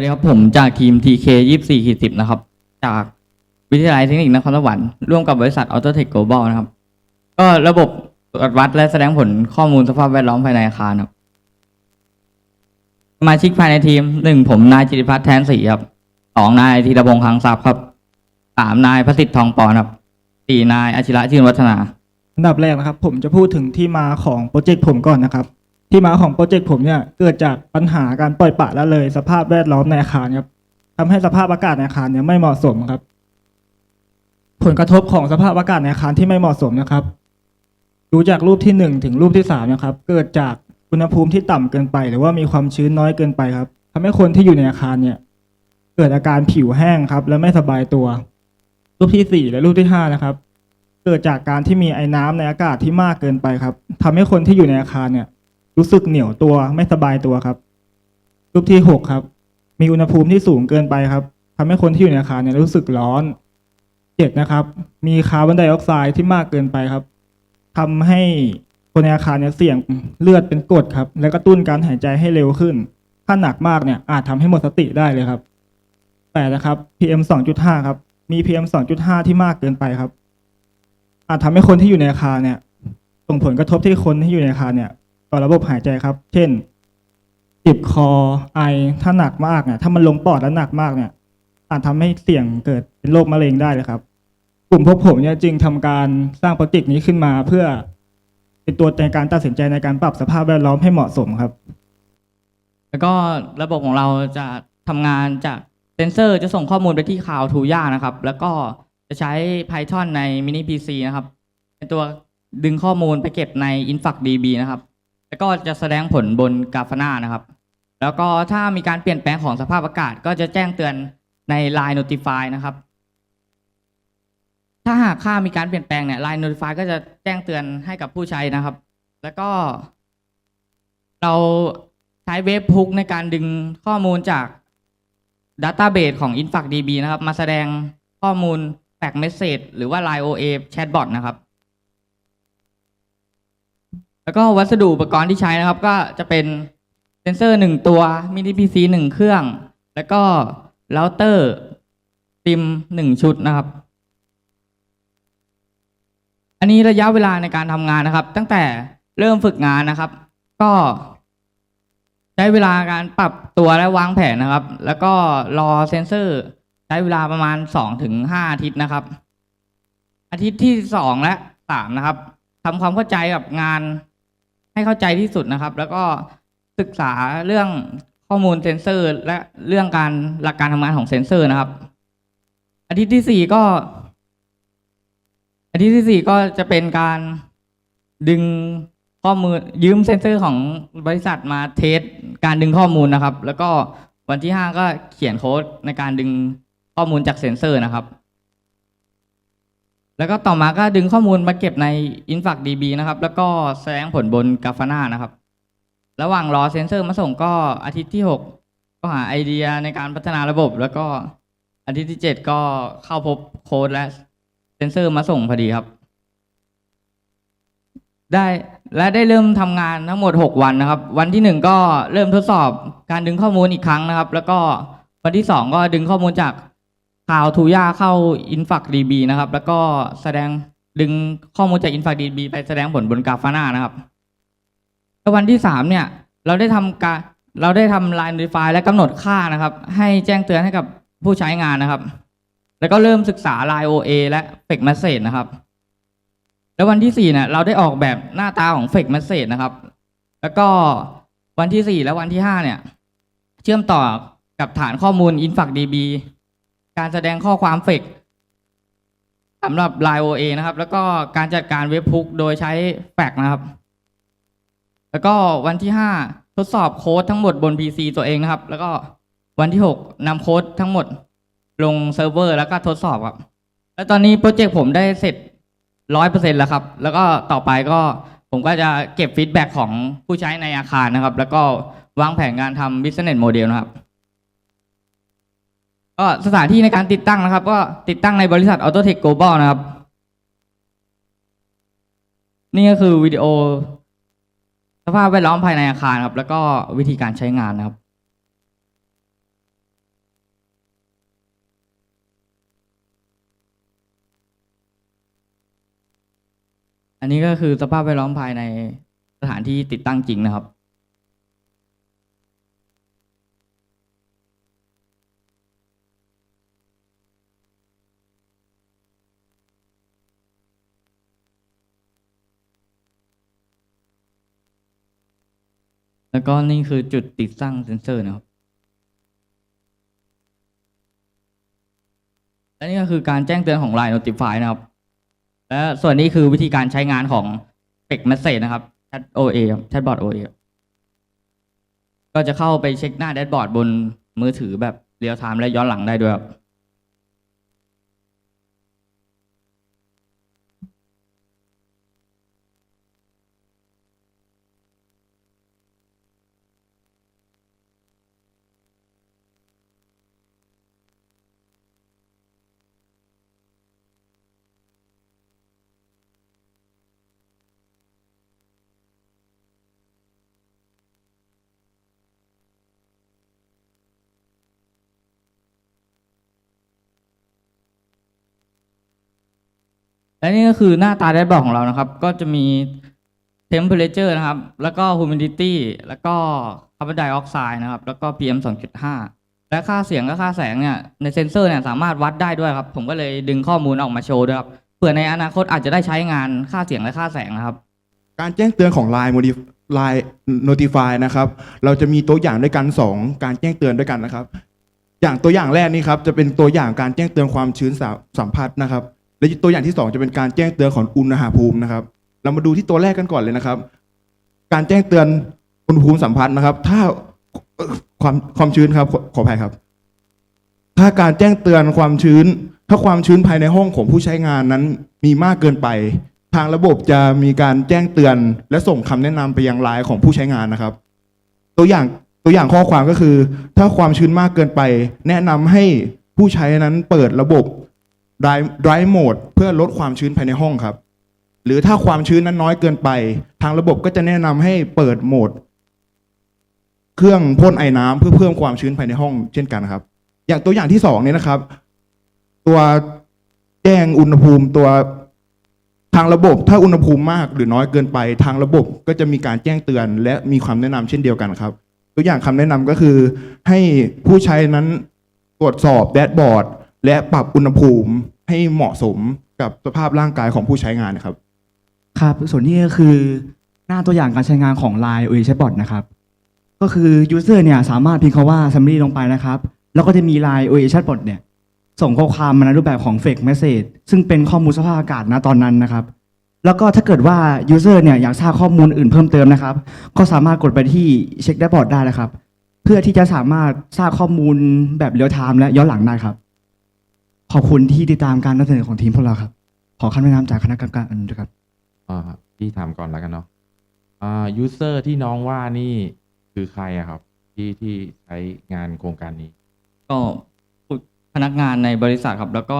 วัสดีครับผมจากทีม TK 24ขีด10นะครับ จากวิทยาลัยเทคนิคนครสวรรค์ร่วมกับบริษัท Autotech Global นะครับ ก็ระบบตรวจวัดและแสดงผลข้อมูลสภาพแวดล้อมภายในอาคารครับสมาชิกภายในทีมหนึ่งผมนายจิติพัฒน์แทนศรีครับสองนายธีรพงษ์คังทรัพย์ครับสามนายประสิทธิ์ทองปอนครับสี่นายอาชิระชื่นวัฒนา อันดับแรกนะครับ ผมจะพูดถึงที่มาของโปรเจกต์ผมก่อนนะครับ ที่มาของโปรเจกต์ผมเนี่ยเกิดจากปัญหาการปล่อยปละละเลย สภาพแวดล้อมในอาคารครับทำให้สภาพอากาศในอาคารเนี่ยไม่เหมาะสมครับ ผลกระทบของสภาพอากาศในอาคารที่ไม่เหมาะสมนะครับ ดูจากรูปที่หนึ่งถึงรูปที่สามนะครับ เกิดจากอุณหภูมิที่ต่ำเกินไป หรือว่ามีความชื้นน้อยเกินไปครับทำให้คนที่อยู่ในอาคารเนี่ย เกิดอาการผิวแห้งครับ และไม่สบายตัว รูปที่สี่และรูปที่ห้านะครับ เกิดจากการที่มีไอ้น้ำในอากาศที่มากเกินไปครับทำให้คนที่อยู่ในอาคารเนี่ย รู้สึกเหนียวตัวไม่สบายตัวครับ รูปที่หกครับ มีอุณหภูมิที่สูงเกินไปครับทำให้คนที่อยู่ในอาคารเนี่ยรู้สึกร้อนเจ็ดนะครับ มีคาร์บอนไดออกไซด์ที่มากเกินไปครับทำให้คนในอาคารเนี่ยเสี่ยงเลือดเป็นกรดครับ และกระตุ้นการหายใจให้เร็วขึ้น ถ้าหนักมากเนี่ยอาจทำให้หมดสติได้เลยครับแปดนะครับ PM 2.5ครับ มี PM 2.5ที่มากเกินไปครับ อาจทำให้คนที่อยู่ในอาคารเนี่ยส่งผลกระทบที่คนที่อยู่ในอาคารเนี่ย ต่อระบบหายใจครับ เช่นเจ็บคอไอถ้าหนักมากเนี่ยถ้ามันลงปอดแล้วหนักมากเนี่ยอาจทำให้เสี่ยงเกิดเป็นโรคมะเร็งได้เลยครับ กลุ่มพวกผมเนี่ยจึงทำการสร้างโปรเจกต์นี้ขึ้นมาเพื่อ เป็นตัวในการตัดสินใจในการปรับสภาพแวดล้อมให้เหมาะสมครับ แล้วก็ระบบของเราจะทำงานจากเซนเซอร์จะส่งข้อมูลไปที่คลาวทูย่านะครับ แล้วก็จะใช้ Python ใน Mini PC นะครับ เป็นตัวดึงข้อมูลไปเก็บใน InfluxDB นะครับ แล้วก็จะแสดงผลบน Grafana นะครับ แล้วก็ถ้ามีการเปลี่ยนแปลงของสภาพอากาศ ก็จะแจ้งเตือนใน Line Notify นะครับ ถ้าหากค่ามีการเปลี่ยนแปลงเนี่ย Line Notify ก็จะแจ้งเตือนให้กับผู้ใช้นะครับ แล้วก็ เราใช้เว็บพุกในการดึงข้อมูลจาก Database ของ InfluxDB นะครับ มาแสดงข้อมูลแ a กเมสเซจหรือว่า Line OA Chatbot นะครับ แล้วก็วัสดุอุปกรณ์ที่ใช้นะครับ ก็จะเป็นเซนเซอร์หนึ่งตัวมินิพีซีหนึ่งเครื่อง แล้วก็เราเตอร์ซิมหนึ่งชุดนะครับ อันนี้ระยะเวลาในการทำงานนะครับ ตั้งแต่เริ่มฝึกงานนะครับ ก็ใช้เวลาการปรับตัวและวางแผนนะครับ แล้วก็รอเซนเซอร์ใช้เวลาประมาณสองถึงห้าอาทิตย์นะครับ อาทิตย์ที่สองและสามนะครับทำความเข้าใจกับงาน ให้เข้าใจที่สุดนะครับ แล้วก็ศึกษาเรื่องข้อมูลเซนเซอร์ และเรื่องการหลักการทำงานของเซนเซอร์นะครับ อาทิตย์ที่สี่ก็อาทิตย์ที่สี่ก็จะเป็นการดึงข้อมูลยืมเซนเซอร์ของบริษัทมาเทสการดึงข้อมูลนะครับ แล้วก็วันที่ห้าก็เขียนโค้ดในการดึงข้อมูลจากเซนเซอร์นะครับ แล้วก็ต่อมาก็ดึงข้อมูลมาเก็บใน InfluxDB นะครับ แล้วก็แสดงผลบน Grafana นะครับ ระหว่างรอเซนเซอร์มาส่งก็อาทิตย์ที่หกก็หาไอเดียในการพัฒนาระบบ แล้วก็อาทิตย์ที่เจ็ดก็เข้าพบโค้ดและเซนเซอร์มาส่งพอดีครับ ได้และได้เริ่มทำงานทั้งหมด 6 วันนะครับ วันที่หนึ่งก็เริ่มทดสอบการดึงข้อมูลอีกครั้งนะครับ แล้วก็วันที่สองก็ดึงข้อมูลจาก ข่าวทูย่าเข้า InfluxDB นะครับ แล้วก็แสดงดึงข้อมูลจาก InfluxDB ไปแสดงผลบน Grafana นะครับแล้ววันที่สามเนี่ย เราได้ทำการเราได้ทำ Line Notify และกำหนดค่านะครับ ให้แจ้งเตือนให้กับผู้ใช้งานนะครับ แล้วก็เริ่มศึกษา Line OA และ Fake Message นะครับ แล้ววันที่สี่เนี่ยเราได้ออกแบบหน้าตาของ Fake Message นะครับ แล้วก็วันที่สี่และวันที่ห้าเนี่ย เชื่อมต่อกับฐานข้อมูล InfluxDB การแสดงข้อความ Fake สำหรับ Line OA นะครับ แล้วก็การจัดการเว็บพุกโดยใช้แฟกนะครับ แล้วก็วันที่ห้าทดสอบโค้ดทั้งหมดบน PC ตัวเองนะครับ แล้วก็วันที่หกนำโค้ดทั้งหมดลงเซิร์ฟเวอร์แล้วก็ทดสอบครับ แล้วตอนนี้โปรเจกต์ผมได้เสร็จร้อยเปอร์เซ็นแล้วครับ แล้วก็ต่อไปก็ผมก็จะเก็บฟีดแบ็กของผู้ใช้ในอาคารนะครับ แล้วก็วางแผนการทำ business model นะครับ ก็สถานที่ในการติดตั้งนะครับ ก็ติดตั้งในบริษัทออโตเทคโกลบอลนะครับ นี่ก็คือวิดีโอ สภาพแวดล้อมภายในอาคารครับ แล้วก็วิธีการใช้งานนะครับอันนี้ก็คือสภาพแวดล้อมภายในสถานที่ติดตั้งจริงนะครับ แล้วก็นี่คือจุดติดตั้งเซ็นเซอร์นะครับ และนี่ก็คือการแจ้งเตือนของ Line Notify นะครับ และส่วนนี้คือวิธีการใช้งานของ Spec Message นะครับ Chat OA Chatbot OA ก็จะเข้าไปเช็คหน้าแดชบอร์ดบนมือถือแบบเรียลไทม์และย้อนหลังได้ด้วยครับ และนี่ก็คือหน้าตาแดชบอร์ดของเรานะครับ ก็จะมี temperature นะครับ แล้วก็ humidity แล้วก็ carbon dioxide นะครับ แล้วก็ PM 2.5 และค่าเสียงและค่าแสงเนี่ยในเซนเซอร์เนี่ยสามารถวัดได้ด้วยครับ ผมก็เลยดึงข้อมูลออกมาโชว์ด้วยครับเผื่อในอนาคตอาจจะได้ใช้งานค่าเสียงและค่าแสงนะครับ การแจ้งเตือนของ Line Modif- Line Notify นะครับ เราจะมีตัวอย่างด้วยกัน 2 การแจ้งเตือนด้วยกันนะครับ อย่างตัวอย่างแรกนี่ครับจะเป็นตัวอย่างการแจ้งเตือนความชื้นสัมผัสนะครับ และตัวอย่างที่ 2 จะเป็นการแจ้งเตือนของอุณหภูมินะครับ เรามาดูที่ตัวแรกกันก่อนเลยนะครับ การแจ้งเตือนอุณหภูมิสัมผัสนะครับ ถ้าความความชื้นครับขอขออภัยครับ ถ้าการแจ้งเตือนความชื้น ถ้าความชื้นภายในห้องของผู้ใช้งานนั้นมีมากเกินไป ทางระบบจะมีการแจ้งเตือน และส่งคำแนะนำไปยังไลน์ของผู้ใช้งานนะครับ ตัวอย่างตัวอย่างข้อความก็คือ ถ้าความชื้นมากเกินไป แนะนำให้ผู้ใช้นั้นเปิดระบบ dry dry mode เพื่อลดความชื้นภายในห้องครับ หรือถ้าความชื้นนั้นน้อยเกินไป ทางระบบก็จะแนะนำให้เปิดโหมด เครื่องพ่นไอน้ำเพื่อเพิ่มความชื้นภายในห้องเช่นกันครับ อย่างตัวอย่างที่สองเนี่ยนะครับ ตัวแจ้งอุณหภูมิตัวทางระบบถ้าอุณหภูมิมากหรือน้อยเกินไป ทางระบบก็จะมีการแจ้งเตือน และมีความแนะนำเช่นเดียวกันครับ ตัวอย่างคำแนะนำก็คือ ให้ผู้ใช้นั้นตรวจสอบแดชบอร์ด และปรับอุณหภูมิให้เหมาะสมกับสภาพร่างกายของผู้ใช้งานนะครับ ครับ ส่วนนี้ก็คือหน้าตัวอย่างการใช้งานของ Line OA Chatbot นะครับ ก็คือ User เนี่ยสามารถพิมพ์คำว่า summary ลงไปนะครับ แล้วก็จะมี Line OA Chatbot เนี่ย ส่งข้อความมาในรูปแบบของ fake message ซึ่งเป็นข้อมูลสภาพอากาศณตอนนั้นนะครับ แล้วก็ถ้าเกิดว่า User เนี่ยอยากทราบข้อมูลอื่นเพิ่มเติมนะครับ ก็สามารถกดไปที่เช็ค dashboard ได้นะครับ เพื่อที่จะสามารถทราบข้อมูลแบบเรียลไทม์และย้อนหลังได้ครับ ขอบคุณที่ติดตามการนำเสนอของทีมพวกเราครับ ขอคำแนะนำจากคณะกรรมการอนุครับ อ่าพี่ถามก่อนแล้วกันเนาะอ่ายูเซอร์ที่น้องว่านี่คือใครอะครับ ที่ที่ใช้งานโครงการนี้ ก็พนักงานในบริษัทครับ แล้วก็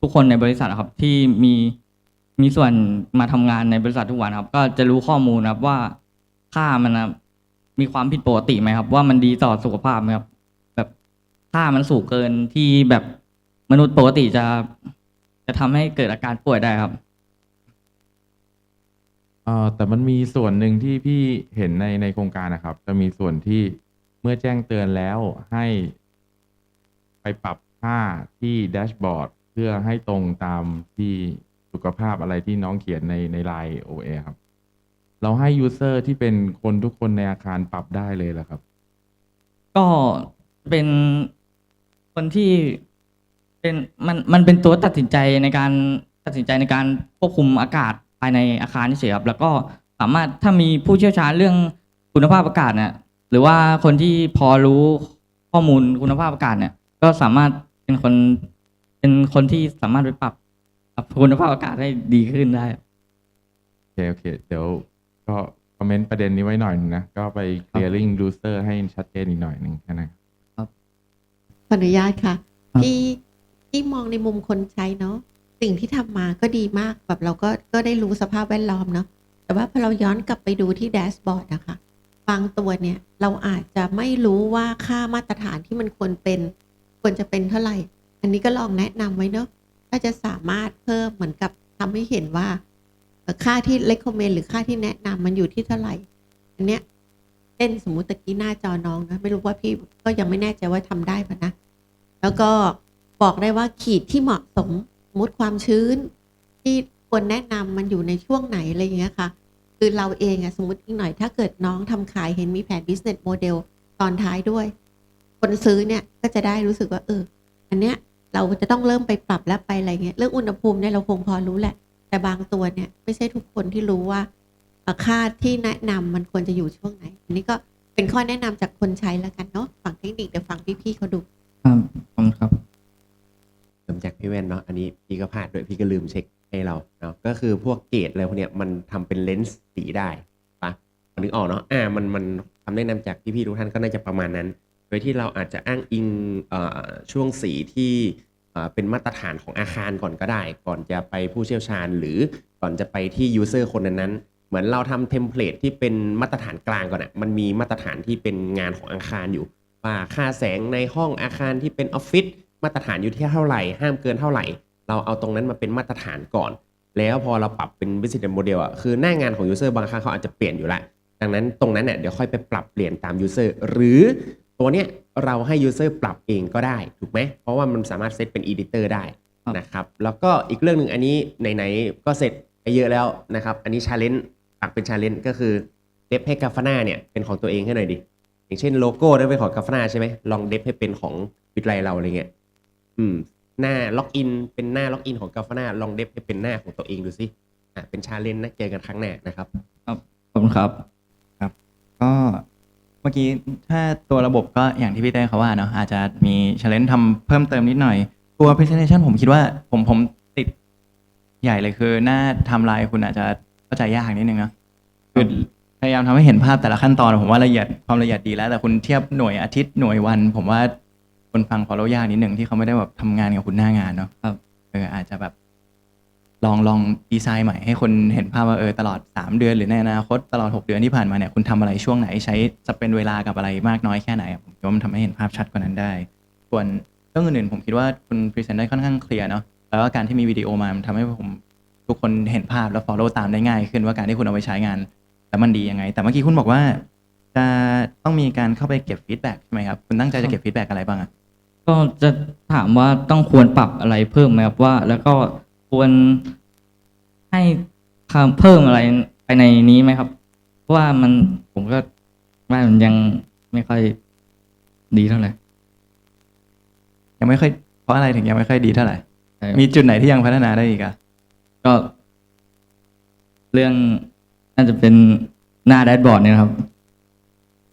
ทุกคนในบริษัทครับที่มีมีส่วนมาทำงานในบริษัททุกวันครับ ก็จะรู้ข้อมูลครับว่าค่ามันนะมีความผิดปกติไหมครับ ว่ามันดีต่อสุขภาพไหมครับแบบ ค่ามันสูงเกินที่แบบมนุษย์ปกติจะ จะทำให้เกิดอาการป่วยได้ครับ เอ่อแต่มันมีส่วนหนึ่งที่พี่เห็นในในโครงการนะครับ จะมีส่วนที่เมื่อแจ้งเตือนแล้วให้ไปปรับค่าที่แดชบอร์ดเพื่อให้ตรงตามที่สุขภาพอะไรที่น้องเขียนในในไลน์ OA ครับ เราให้ยูเซอร์ที่เป็นคนทุกคนในอาคารปรับได้เลยเหรอครับ ก็เป็น คนที่เป็นมันมันเป็นตัวตัดสินใจในการตัดสินใจในการควบคุมอากาศภายในอาคารเฉยครับแล้วก็สามารถถ้ามีผู้เชี่ยวชาญเรื่องคุณภาพอากาศเนี่ยหรือว่าคนที่พอรู้ข้อมูลคุณภาพอากาศเนี่ย ก็สามารถเป็นคนเป็นคนที่สามารถไปปรับปรับคุณภาพอากาศให้ดีขึ้นได้โอเคโอเค เดี๋ยวก็คอมเมนต์ประเด็นนี้ไว้หน่อยหนึงนะ ก็ไป clearing user ให้ชัดเจนอีกหน่อยหนึ่งแค่นั้น อนุญาตค่ะครับที่ที่มองในมุมคนใช้เนาะสิ่งที่ทำมาก็ดีมากแบบเราก็ก็ได้รู้สภาพแวดล้อมเนาะแต่ว่าพอเราย้อนกลับไปดูที่แดชบอร์ดนะคะบางตัวเนี่ยเราอาจจะไม่รู้ว่าค่ามาตรฐานที่มันควรเป็นควรจะเป็นเท่าไหร่ อันนี้ก็ลองแนะนำไว้เนาะถ้าจะสามารถเพิ่มเหมือนกับทำให้เห็นว่า ค่าที่ recommend หรือค่าที่แนะนำมันอยู่ที่เท่าไหร่ อันเนี้ย เช่นสมมุติตะกี้หน้าจอน้องนะไม่รู้ว่าพี่ก็ยังไม่แน่ใจว่าทำได้ปะนะ แล้วก็บอกได้ว่าขีดที่เหมาะสมสมมติความชื้น ที่ควรแนะนำมันอยู่ในช่วงไหนอะไรอย่างเงี้ยค่ะ คือเราเองอะสมมติอีกหน่อย ถ้าเกิดน้องทำขายเห็นมีแผน business model ตอนท้ายด้วย คนซื้อเนี่ยก็จะได้รู้สึกว่า เออ อันเนี้ยเราจะต้องเริ่มไปปรับแล้วไปอะไรเงี้ยเรื่องอุณหภูมิเนี่ยเราคงพอรู้แหละ แต่บางตัวเนี่ยไม่ใช่ทุกคนที่รู้ว่า ค่าที่แนะนำมันควรจะอยู่ช่วงไหน อันนี้ก็เป็นข้อแนะนำจากคนใช้แล้วกันเนาะฝั่งเทคนิคเดี๋ยวฝั่งพี่ๆเขาดูครับขอบคุณครับเริ่มจากพี่แว่นเนาะอันนี้พี่ก็พลาดด้วยพี่ก็ลืมเช็คให้เราเนาะก็คือพวกเกรดอะไรพวกเนี้ยมันทำเป็นเลนส์สีได้ปะนึกออกเนาะอ่ามันมันคำแนะนำจากพี่ๆทุกท่านก็น่าจะประมาณนั้น โดยที่เราอาจจะอ้างอิงเอ่อช่วงสีที่เอ่อเป็นมาตรฐานของอาคารก่อนก็ได้ ก่อนจะไปผู้เชี่ยวชาญ หรือก่อนจะไปที่ยูเซอร์คนนั้นๆ เหมือนเราทำเทมเพลตที่เป็นมาตรฐานกลางก่อนอะมันมีมาตรฐานที่เป็นงานของอาคารอยู่ ว่าค่าแสงในห้องอาคารที่เป็นออฟฟิศมาตรฐานอยู่ที่เท่าไหร่ ห้ามเกินเท่าไหร่ เราเอาตรงนั้นมาเป็นมาตรฐานก่อน แล้วพอเราปรับเป็น business model อะคือหน้างานของ user บางครั้งเขาอาจจะเปลี่ยนอยู่ล้วดังนั้นตรงนั้นเนี่ยเดี๋ยวค่อยไปปรับเปลี่ยนตาม user หรือตัวเนี้ยเราให้ user ปรับเองก็ได้ถูกไหมเพราะว่ามันสามารถเซตเป็น editor ได้นะครับแล้วก็อีกเรื่องหนึ่งอันนี้ไหนๆก็เสร็จไปเยอะแล้วนะครับ อันนี้ challenge ปักเป็น challenge ก็คือเดฟให้กาฟาน่าเนี่ยเป็นของตัวเองให้หน่อยดิ อย่างเช่นโลโก้ได้เป็นของกาฟนาใช่ไหมลองเดฟให้เป็นของวิทยาลัยเราอะไรเงี้ยอืมหน้าล็อกอินเป็นหน้าล็อกอินของกาฟนาลองเดฟให้เป็นหน้าของตัวเองดูสิอะเป็นชาเลนจ์นะเจอกันครั้งหน้านะครับขอบคุณครับ ก็เมื่อกี้ถ้าตัวระบบก็อย่างที่พี่เต้เขาว่าเนาะอาจจะมี challenge ทำเพิ่มเติมนิดหน่อย ตัว presentation ผมคิดว่าผมผมติดใหญ่เลยคือหน้าไทำลายคุณอาจจะ เข้าใจยากนิดนึงเนอะคือพยายามทำให้เห็นภาพแต่ละขั้นตอนผมว่าละเอียดความละเอียดดีแล้ว แต่คุณเทียบหน่วยอาทิตย์หน่วยวัน ผมว่าคนฟัง follow ยากนิดนึงที่เขาไม่ได้แบบทำงานกับคุณหน้างานเนาะครับเอออาจจะแบบ ลองลองดีไซน์ใหม่ให้คนเห็นภาพว่าเออตลอด 3 เดือนหรือในอนาคตตลอด 6 เดือนที่ผ่านมาเนี่ยคุณทำอะไรช่วงไหนใช้จะเป็นเวลากับอะไรมากน้อยแค่ไหนอะผมคิดว่ามันทำให้เห็นภาพชัดกว่านั้นได้ ส่วนเรื่องอื่นๆผมคิดว่าคุณพรีเซนต์ได้ค่อนข้างเคลียร์เนาะแล้วก็การที่มีวิดีโอมามันทำให้ผม ทุกคนเห็นภาพแล้ว follow ตามได้ง่ายขึ้นว่าการที่คุณเอาไปใช้งาน แล้วมันดียังไง แต่เมื่อกี้คุณบอกว่า จะต้องมีการเข้าไปเก็บฟีดแบ็กใช่ไหมครับ คุณตั้งใจจะเก็บฟีดแบ็กอะไรบ้างอะก็จะถามว่าต้องควรปรับอะไรเพิ่มไหมครับว่า แล้วก็ควรให้คำเพิ่มอะไรไปในนี้ไหมครับ เพราะว่ามันผมก็ว่ามันยังไม่ค่อยดีเท่าไหร่ยังไม่ค่อยเพราะอะไรถึงยังไม่ค่อยดีเท่าไหร่ใช่มีจุดไหนที่ยังพัฒนาได้อีกอะ ก็ เรื่องน่าจะเป็นหน้าแดชบอร์ดเนี่ยนะครับ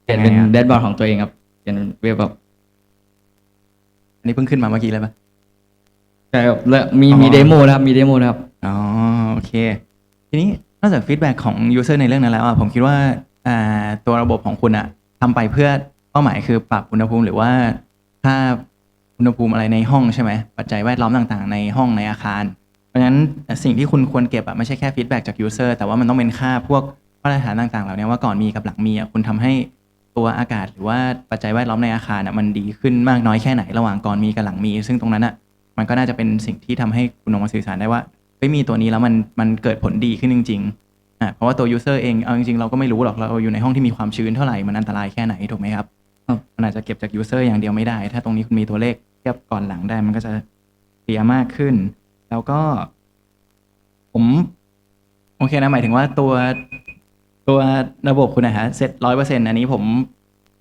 เปลี่ยนเป็นแดชบอร์ดของตัวเองครับเปลี่ยนเป็นเว็บแบบอันนี้เพิ่งขึ้นมาเมื่อกี้เลยปะ ใช่ครับแล้วมีอ๋อ มีเดโมนะครับ มีเดโมนะครับ อ๋อโอเค ทีนี้นอกจากฟีดแบ็กของยูเซอร์ในเรื่องนั้นแล้วอะผมคิดว่าอ่าตัวระบบของคุณอะทำไปเพื่อเป้าหมายคือปรับอุณหภูมิหรือว่าค่าอุณหภูมิอะไรในห้องใช่ไหมปัจจัยแวดล้อมต่างๆ ในห้องในอาคารเพ ราะฉะนั้นสิ่งที่คุณควรเก็บอะไม่ใช่แค่ฟีดแบ็กจากยูเซอร์แต่ว่ามันต้องเป็นค่าพวกมาตรฐานต่างๆเหล่านี้ว่าก่อนมีกับหลังมีอะคุณทำให้ตัวอากาศหรือว่าปัจจัยแวดล้อมในอาคารอะมันดีขึ้นมากน้อยแค่ไหนระหว่างก่อนมีกับหลังมี ซึ่งตรงนั้นอะมันก็น่าจะเป็นสิ่งที่ทำให้คุณออกมาสื่อสารได้ว่าเฮ้ยมีตัวนี้แล้วมันมันเกิดผลดีขึ้นจริงๆอะเพราะว่าตัวยูเซอร์เองเอาจริงๆเราก็ไม่รู้หรอกเราอยู่ในห้องที่มีความชื้นเท่าไหร่มันอันตรายแค่ไหนถูกไหมครับครับมันอาจจะเก็บจากยูเซอร์อย่างเดียวไม่ได้ ถ้าตรงนี้คุณมีตัวเลขเทียบก่อนหลังได้มันก็จะเคลียร์มากขึ้น แล้วก็ ผมโอเคนะหมายถึงว่าตัวตัวระบบคุณนะฮะเซ็ตร้อยเปอร์เซ็นต์อันนี้ผม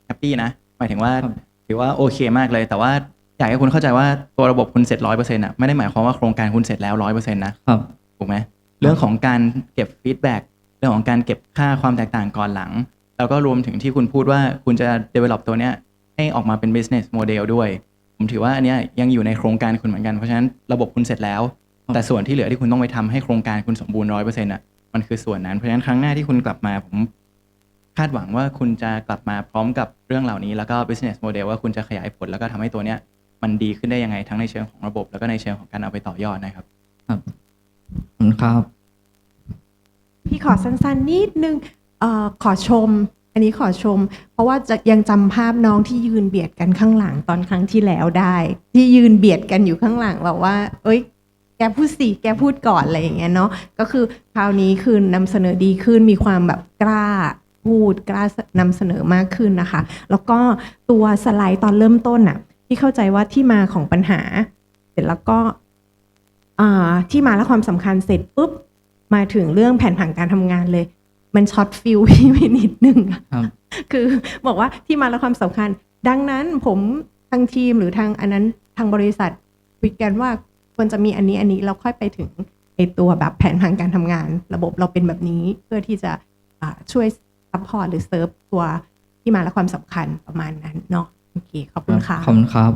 แฮปปี้นะหมายถึงว่าครับถือว่าโอเคมากเลย แต่ว่าอยากให้คุณเข้าใจว่าตัวระบบคุณเสร็จร้อยเปอร์เซ็นต์อะไม่ได้หมายความว่าโครงการคุณเสร็จแล้วร้อยเปอร์เซ็นต์นะครับถูกไหมเรื่องของการเก็บฟีดแบ็กเรื่องของการเก็บค่าความแตกต่างก่อนหลัง แล้วก็รวมถึงที่คุณพูดว่าคุณจะ develop ตัวเนี้ยให้ออกมาเป็น business model ด้วย ผมถือว่าอันเนี้ยยังอยู่ในโครงการคุณเหมือนกัน เพราะฉะนั้นระบบคุณเสร็จแล้วครับแต่ส่วนที่เหลือที่คุณต้องไปทำให้โครงการคุณสมบูรณ์ร้อยเปอร์เซ็นต์อะมันคือส่วนนั้นเพราะฉะนั้นครั้งหน้าที่คุณกลับมาผมคาดหวังว่าคุณจะกลับมาพร้อมกับเรื่องเหล่านี้ แล้วก็ business model ว่าคุณจะขยายผลแล้วก็ทำให้ตัวเนี้ยมันดีขึ้นได้ยังไงทั้งในเชิงของระบบ แล้วก็ในเชิงของการเอาไปต่อยอดนะครับขอบคุณครับ พี่ขอสั้นๆนิดนึงเอ่อขอชม อันนี้ขอชม เพราะว่าจะยังจำภาพน้องที่ยืนเบียดกันข้างหลังตอนครั้งที่แล้วได้ ที่ยืนเบียดกันอยู่ข้างหลังแบบว่า เอ้ย แกพูดสิแกพูดก่อนอะไรอย่างเงี้ยเนาะก็คือคราวนี้คือนำเสนอดีขึ้นมีความแบบกล้าพูดกล้านำเสนอมากขึ้นนะคะ แล้วก็ตัวสไลด์ตอนเริ่มต้นน่ะที่เข้าใจว่าที่มาของปัญหา เสร็จแล้วก็อ่าที่มาและความสำคัญเสร็จปุ๊บมาถึงเรื่องแผนผังการทำงานเลย มันช็อตฟิลพี่ไปนิดนึงอะครับคือบอกว่าที่มาและความสำคัญ ดังนั้นผมทางทีมหรือทางอันนั้นทางบริษัทคุยกันว่าควรจะมีอันนี้อันนี้เราค่อยไปถึงไอตัวแบบแผนผังการทำงาน ระบบเราเป็นแบบนี้เพื่อที่จะอ่าช่วยซัพพอร์ตหรือเซิร์ฟตัวที่มาและความสำคัญประมาณนั้นเนาะโอเคขอบคุณค่ะขอบคุณครับ